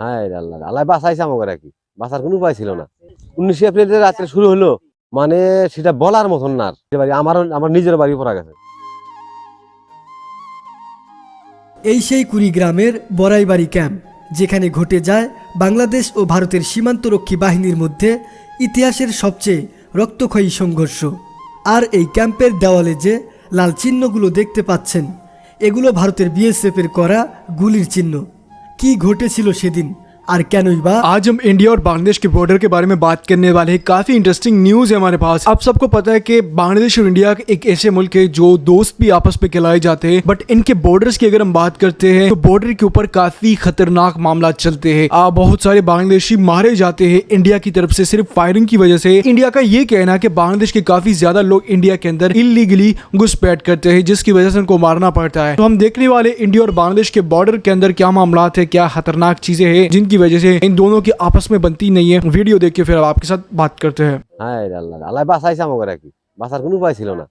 হ্যাঁ রে আল্লাহ আল্লাহ বাঁচাইছে আমাকে আর কি। বাঁচার কোনো উপায় ছিল না। উনিশে এপ্রিল যে রাত্রে শুরু হলো মানে সেটা বলার মতন না বাড়ি আমার আমার নিজের বাড়ি পড়া গেছে। এই সেই কুড়িগ্রামের বড়াইবাড়ি ক্যাম্প যেখানে ঘটে যায় বাংলাদেশ ও ভারতের সীমান্তরক্ষী বাহিনীর মধ্যে ইতিহাসের সবচেয়ে রক্তক্ষয়ী সংঘর্ষ। আর এই ক্যাম্পের দেওয়ালে যে লাল চিহ্নগুলো দেখতে পাচ্ছেন এগুলো ভারতের বিএসএফের করা গুলির চিহ্ন। কি ঘটেছিল সেদিন? और क्या न्यूज़ बात आज हम इंडिया और बांग्लादेश के बॉर्डर के बारे में बात करने वाले हैं। काफ़ी इंटरेस्टिंग न्यूज़ है हमारे पास। आप सबको पता है कि बांग्लादेश और इंडिया एक ऐसे मुल्क है जो दोस्त भी आपस में कहलाए जाते हैं। बट इनके बॉर्डर की अगर हम बात करते हैं तो बॉर्डर के ऊपर काफ़ी खतरनाक मामला चलते है। बहुत सारे बांग्लादेशी मारे जाते हैं इंडिया की तरफ़ से, सिर्फ़ फायरिंग की वजह से। इंडिया का ये कहना है की बांग्लादेश के काफ़ी ज़्यादा लोग इंडिया के अंदर इलीगली घुसपैठ करते हैं, जिसकी वजह से उनको मारना पड़ता है। तो हम देखने वाले इंडिया और बांग्लादेश के बॉर्डर के अंदर क्या मामला है, क्या खतरनाक चीज़ें हैं, जिनकी वजह से इन दोनों की आपस में बनती नहीं है वीडियो देख के फिर आपके साथ बात करते हैं হ্যাঁ রে আল্লাহ আল্লাহ বাঁচাইছে আমাকে আর কি বাঁচার কোনো উপায় ছিল না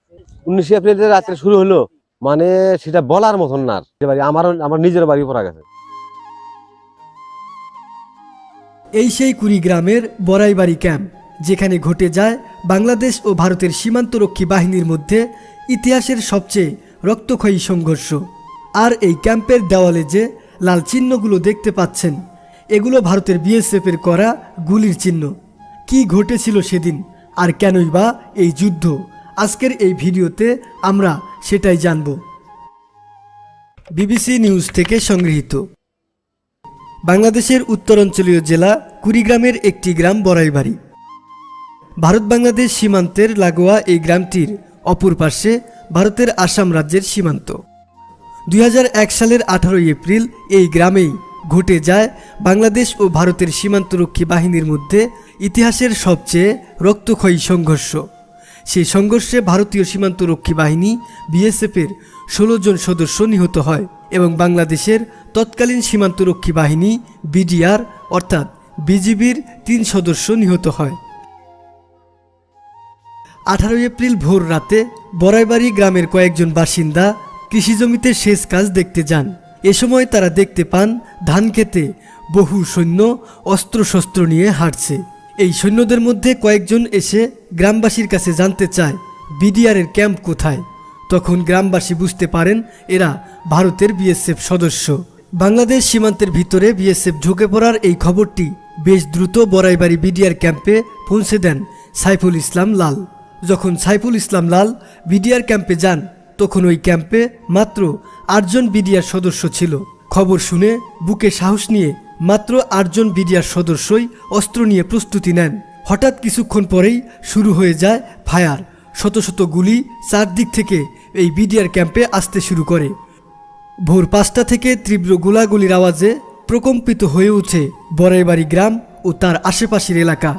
উনিশে এপ্রিল যে রাত্রে শুরু হলো মানে সেটা বলার মতন না আর। সে বাড়ি আমার আমার নিজের বাড়ি পড়া গেছে এই সেই কুড়িগ্রামের বড়াইবাড়ি ক্যাম্প যেখানে ঘটে যায় বাংলাদেশ ও ভারতের সীমান্তরক্ষী বাহিনীর মধ্যে ইতিহাসের সবচেয়ে রক্তক্ষয়ী সংঘর্ষ আর এই ক্যাম্পের দেওয়ালে যে লাল চিহ্নগুলো দেখতে পাচ্ছেন এগুলো ভারতের বিএসএফের করা গুলির চিহ্ন। কি ঘটেছিল সেদিন? আর কেনই বা এই যুদ্ধ? আজকের এই ভিডিওতে আমরা সেটাই জানব। বিবিসি নিউজ থেকে সংগৃহীত। বাংলাদেশের উত্তরাঞ্চলীয় জেলা কুড়িগ্রামের একটি গ্রাম বড়াইবাড়ি। ভারত বাংলাদেশ সীমান্তের লাগোয়া এই গ্রামটির অপর পার্শ্বে ভারতের আসাম রাজ্যের সীমান্ত। দুই হাজার এক সালের আঠারোই এপ্রিল এই গ্রামেই ঘটে যায় বাংলাদেশ ও ভারতের সীমান্তরক্ষী বাহিনীর মধ্যে ইতিহাসের সবচেয়ে রক্তক্ষয়ী সংঘর্ষ। সেই সংঘর্ষে ভারতীয় সীমান্তরক্ষী বাহিনী বিএসএফের ষোলো জন সদস্য নিহত হয় এবং বাংলাদেশের তৎকালীন সীমান্তরক্ষী বাহিনী বিডিআর অর্থাৎ বিজিবির তিন সদস্য নিহত হয়। আঠারোই এপ্রিল ভোর রাতে বরাইবাড়ি গ্রামের কয়েকজন বাসিন্দা কৃষিজমিতে সেচ কাজ দেখতে যান। এ সময় তারা দেখতে পান, ধান খেতে বহু সৈন্য অস্ত্রশস্ত্র নিয়ে হাঁটছে। এই সৈন্যদের মধ্যে কয়েকজন এসে গ্রামবাসীর কাছে জানতে চায়, বিডিআরের ক্যাম্প কোথায়? তখন গ্রামবাসী বুঝতে পারেন, এরা ভারতের বিএসএফ সদস্য। বাংলাদেশ সীমান্তের ভিতরে বিএসএফ ঢুকে পড়ার এই খবরটি বেশ দ্রুত বড়াইবাড়ি বিডিআর ক্যাম্পে পৌঁছে দেন সাইফুল ইসলাম লাল। যখন সাইফুল ইসলাম লাল বিডিআর ক্যাম্পে যান তখন ওই ক্যাম্পে মাত্র আটজন বিডিআর সদস্য ছিল। খবর শুনে বুকে সাহস নিয়ে মাত্র আটজন বিডিআর সদস্যই অস্ত্র নিয়ে প্রস্তুতি নেন। হঠাৎ কিছুক্ষণ পরেই শুরু হয়ে যায় ফায়ার। শত শত গুলি চারদিক থেকে এই বিডিআর ক্যাম্পে আসতে শুরু করে। ভোর পাঁচটা থেকে তীব্র গোলাগুলির আওয়াজে প্রকম্পিত হয়ে ওঠে বড়াইবাড়ি গ্রাম ও তার আশেপাশের এলাকা।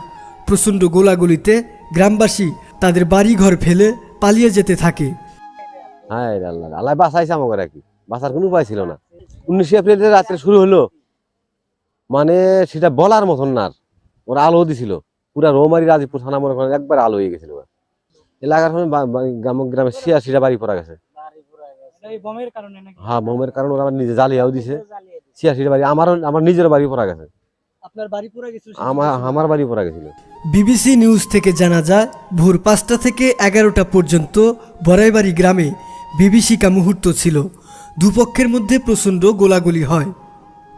প্রচণ্ড গোলাগুলিতে গ্রামবাসী তাদের বাড়িঘর ফেলে পালিয়ে যেতে থাকে। হ্যাঁ আল্লাহ আল্লাহ বাঁচাইছে আমাকে আর কি। বাঁচার কোনো উপায় ছিল না। উনিশে এপ্রিল যে রাত্রে শুরু হলো মানে সেটা বলার মতন না আর। ওরা আলো দিছিল। পুরা রৌমারি রাজীবপুর থানা মনে করেন একবার আলো হয়ে গেছিল এলাকার সময় গ্রাম গ্রামে ছিয়াশিটা বাড়ি পড়া গেছে। এই বোমের কারণে নাকি? হ্যাঁ মোমের কারণে ওরা নিজে জ্বালিয়াও দিছে। দিছে। বাড়ি আমার আমার নিজের বাড়ি পড়া গেছে। আপনার বাড়ি পুরো কিছু আমার আমার বাড়ি পড়া গেছিল। বিবিসি নিউজ থেকে জানা যায় ভোর পাঁচটা থেকে এগারোটা পর্যন্ত বড়াইবাড়ি গ্রামে বিভীষিকা মুহূর্ত ছিল। দুপক্ষের মধ্যে প্রচণ্ড গোলাগুলি হয়।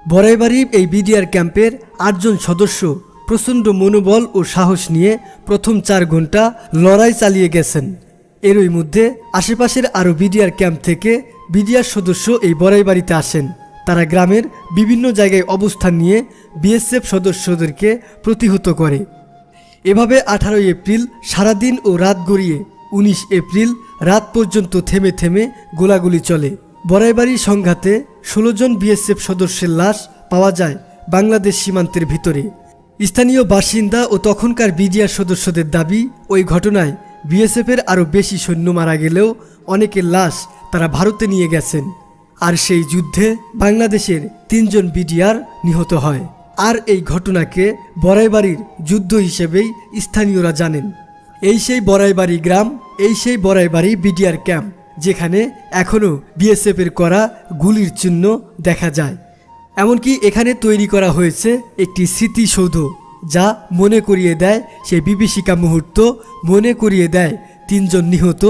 বড়াইবাড়ি এই বিডিআর ক্যাম্পের আটজন সদস্য প্রচণ্ড মনোবল ও সাহস নিয়ে প্রথম চার ঘণ্টা লড়াই চালিয়ে গেছেন। এরই মধ্যে আশেপাশের আরও বিডিআর ক্যাম্প থেকে বিডিআর সদস্য এই বড়াইবাড়িতে আসেন। তারা গ্রামের বিভিন্ন জায়গায় অবস্থান নিয়ে বিএসএফ সদস্যদেরকে প্রতিহত করে। এভাবে আঠারোই এপ্রিল সারাদিন ও রাত গড়িয়ে উনিশ এপ্রিল রাত পর্যন্ত থেমে থেমে গোলাগুলি চলে। বড়াইবাড়ি সংঘাতে ষোলো জন বিএসএফ সদস্যের লাশ পাওয়া যায় বাংলাদেশ সীমান্তের ভিতরে। স্থানীয় বাসিন্দা ও তখনকার বিজিআর সদস্যদের দাবি, ওই ঘটনায় বিএসএফের আরও বেশি সৈন্য মারা গেলেও অনেকের লাশ তারা ভারতে নিয়ে গেছেন। আর সেই যুদ্ধে বাংলাদেশের তিনজন বিডিআর নিহত হয়। আর এই ঘটনাকে বড়াইবাড়ির যুদ্ধ হিসেবেই স্থানীয়রা জানেন। এই সেই বড়াইবাড়ি গ্রাম, এই সেই বড়াইবাড়ি বিডিআর ক্যাম্প, যেখানে এখনও বিএসএফের করা গুলির চিহ্ন দেখা যায়। এমনকি এখানে তৈরি করা হয়েছে একটি স্মৃতিসৌধ, যা মনে করিয়ে দেয় সেই বিভীষিকা মুহূর্ত, মনে করিয়ে দেয় তিনজন নিহত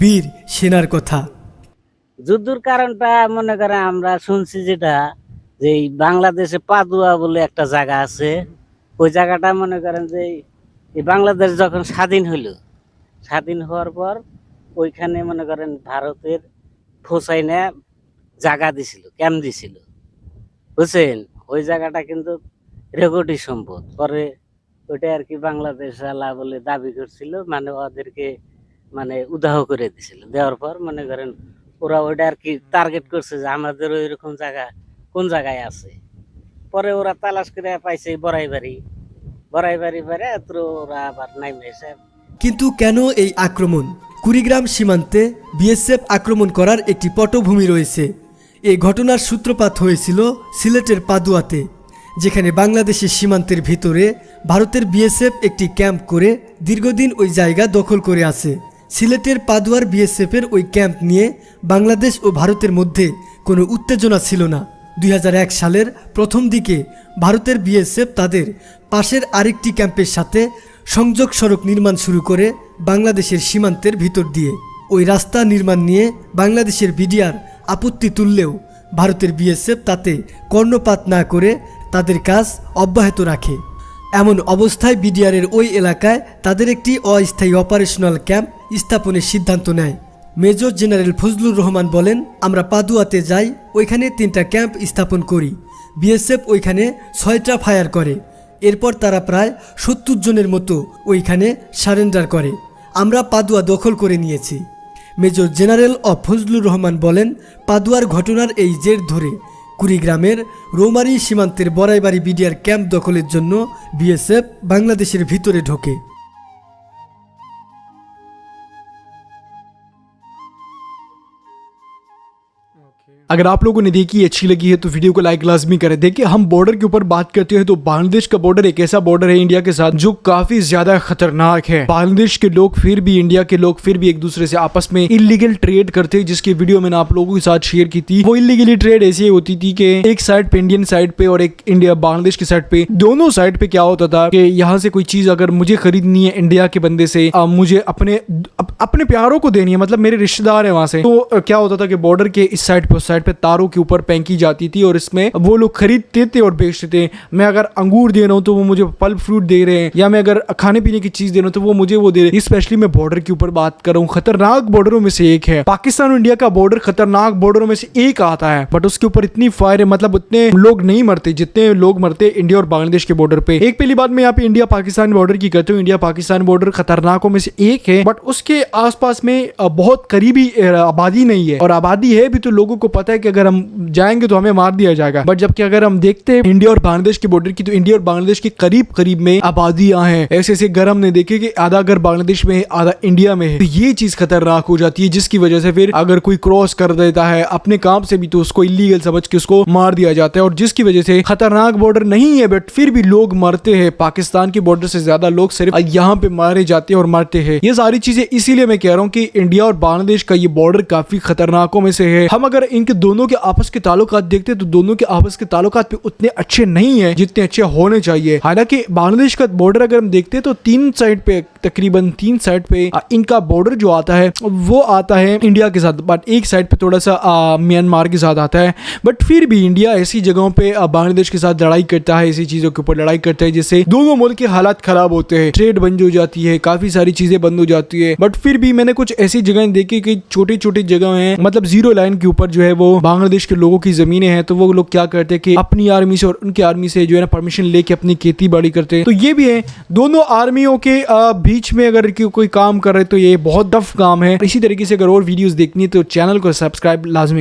বীর সেনার কথা। যুদ্ধর কারণটা মনে করেন আমরা শুনছি যেটা, যে বাংলাদেশে পাদুয়া বলে একটা জায়গা আছে। ওই জায়গাটা মনে করেন যে এই- বাংলাদেশ যখন স্বাধীন হইল, স্বাধীন হওয়ার পর ওইখানে মনে করেন ভারতের ফোসাইনে জায়গা দিছিল, ক্যাম্প দিছিল। বুঝছেন? ওই জায়গাটা কিন্তু রেকর্ডি সম্পদ। পরে ওইটা আর কি বাংলাদেশ আলা বলে দাবি করছিল মানে ওদেরকে মানে উদাহ করে দিছিল। দেওয়ার পর মনে করেন ওরা ওইটা আর কি টার্গেট করছে যে আমাদের ওই রকম জায়গা কোন জায়গায় আছে? পরে ওরা তালাশ করে পাইছে বড়াই বাড়ি কিন্তু কেন এই আক্রমণ কুড়িগ্রাম সীমান্তে বিএসএফ আক্রমণ করার একটি পটভূমি রয়েছে এই ঘটনার সূত্রপাত হয়েছিল সিলেটের পাদুয়াতে, যেখানে বাংলাদেশের সীমান্তের ভিতরে ভারতের বিএসএফ একটি ক্যাম্প করে দীর্ঘদিন ওই জায়গা দখল করে আছে। সিলেটের পাদুয়ার বিএসএফের ওই ক্যাম্প নিয়ে বাংলাদেশ ও ভারতের মধ্যে কোনো উত্তেজনা ছিল না। দুই হাজার এক সালের প্রথম দিকে ভারতের বিএসএফ তাদের পাশের আরেকটি ক্যাম্পের সাথে সংযোগ সড়ক নির্মাণ শুরু করে বাংলাদেশের সীমান্তের ভিতর দিয়ে। ওই রাস্তা নির্মাণ নিয়ে বাংলাদেশের বিডিআর আপত্তি তুললেও ভারতের বিএসএফ তাতে কর্ণপাত না করে তাদের কাজ অব্যাহত রাখে। এমন অবস্থায় বিডিআরের ওই এলাকায় তাদের একটি অস্থায়ী অপারেশনাল ক্যাম্প স্থাপনের সিদ্ধান্ত নেয়। মেজর জেনারেল ফজলুর রহমান বলেন, আমরা পাদুয়াতে যাই, ওইখানে তিনটা ক্যাম্প স্থাপন করি। বিএসএফ ওইখানে ছয়টা ফায়ার করে। এরপর তারা প্রায় সত্তর জনের মতো ওইখানে সারেন্ডার করে। আমরা পাদুয়া দখল করে নিয়েছি। Major general of Fazlur Rahman বলেন, পাদুয়ার ঘটনার এই জের ধরে কুড়িগ্রামের রৌমারী সীমান্তের বড়াইবাড়ি বিডিআর ক্যাম্প দখলের জন্য বিএসএফ বাংলাদেশের ভিতরে ঢোকে। अगर आप लोगों ने देखी अच्छी लगी है तो वीडियो को लाइक लाजमी करें। देखिए हम बॉर्डर के ऊपर बात करते हैं तो बांग्लादेश का बॉर्डर एक ऐसा बॉर्डर है इंडिया के साथ जो काफ़ी ज़्यादा खतरनाक है। बांग्लादेश के लोग फिर भी इंडिया के लोग फिर भी एक दूसरे से आपस में इलीगल ट्रेड करते हैं जिसकी वीडियो मैंने आप लोगों के साथ शेयर की थी। वो इलीगली ट्रेड ऐसी होती थी कि एक साइड पे इंडियन साइड पे और एक इंडिया बांग्लादेश की साइड पे। दोनों साइड पे क्या होता था कि यहाँ से कोई चीज़ अगर मुझे खरीदनी है इंडिया के बंदे से मुझे अपने अप, अपने प्यारों को देनी है मतलब मेरे रिश्तेदार है वहाँ से तो क्या होता था कि बॉर्डर के इस साइड पे उस साइड पे तारों के ऊपर फेंकी जाती थी और इसमें वो लोग खरीदते थे और बेचते थे। मैं अगर अंगूर दे रहा हूँ तो वो मुझे फल फ्रूट दे रहे हैं, या मैं अगर खाने पीने की चीज़ दे रहा हूँ तो वो मुझे वो दे रहे हैं। स्पेशली मैं बॉर्डर के ऊपर बात कर रहा हूँ, खतरनाक बॉर्डरों में से एक है। पाकिस्तान इंडिया का बॉर्डर खतरनाक बॉर्डरों में से एक आता है बट उसके ऊपर इतनी फायर है मतलब उतने लोग नहीं मरते जितने लोग मरते इंडिया और बांग्लादेश के बॉर्डर पे। एक पहली बात मैं यहाँ पे इंडिया पाकिस्तान बॉर्डर की करता हूँ। इंडिया पाकिस्तान बॉर्डर खतरनाकों में से एक है बट उसके आसपास में बहुत करीबी आबादी नहीं है। और आबादी है भी तो लोगों को पता है कि अगर हम जाएँगे तो हमें मार दिया जाएगा। बट जबकि अगर हम देखते हैं इंडिया और बांग्लादेश के बॉर्डर की तो इंडिया और बांग्लादेश के करीब करीब में आबादियाँ हैं। ऐसे ऐसे घर हमने देखे कि आधा घर बांग्लादेश में है, आधा इंडिया में है। तो ये चीज़ खतरनाक हो जाती है, जिसकी वजह से फिर अगर कोई क्रॉस कर देता है अपने काम से भी तो उसको इलीगल समझ के उसको मार दिया जाता है। और जिसकी वजह से खतरनाक बॉर्डर नहीं है बट फिर भी लोग मरते हैं। पाकिस्तान के बॉर्डर से ज़्यादा लोग सिर्फ़ यहाँ पे मारे जाते हैं और मरते हैं। ये सारी चीज़ें इसीलिए मैं कह रहा हूँ कि इंडिया और बांग्लादेश का ये बॉर्डर काफ़ी खतरनाकों में से है। हम अगर इनके दोनों के आपस के ताल्लुकात देखते हैं तो दोनों के आपस के ताल्लुकात भी उतने अच्छे नहीं है जितने अच्छे होने चाहिए। हालाँकि बांग्लादेश का बॉर्डर अगर हम देखते हैं तो तीन साइड पे, तकरीबन तीन साइड पे इनका बॉर्डर जो आता है, वो आता है इंडिया के साथ बट एक साइड पे थोड़ा सा म्यांमार के साथ आता है। बट फिर भी इंडिया ऐसी जगहों पे बांग्लादेश के साथ लड़ाई करता है, ऐसी चीज़ों के ऊपर लड़ाई करता है, जिससे दोनों मुल्क के हालात खराब होते हैं। ट्रेड बंद हो जाती है, काफ़ी सारी चीज़ें बंद हो जाती है। बट फिर भी मैंने कुछ ऐसी जगह देखी कि छोटी छोटी जगह है मतलब ज़ीरो लाइन के ऊपर जो है वो बांग्लादेश के लोगों की ज़मीनें हैं तो वो लोग क्या करते हैं कि अपनी आर्मी से और उनकी आर्मी से जो है ना परमिशन लेके अपनी खेती बाड़ी करते हैं। तो ये भी है, दोनों आर्मियों के बीच में अगर कोई काम कर रहे तो ये बहुत टफ काम है। इसी तरीके से अगर और वीडियोस देखनी है तो चैनल को सब्सक्राइब लाजमी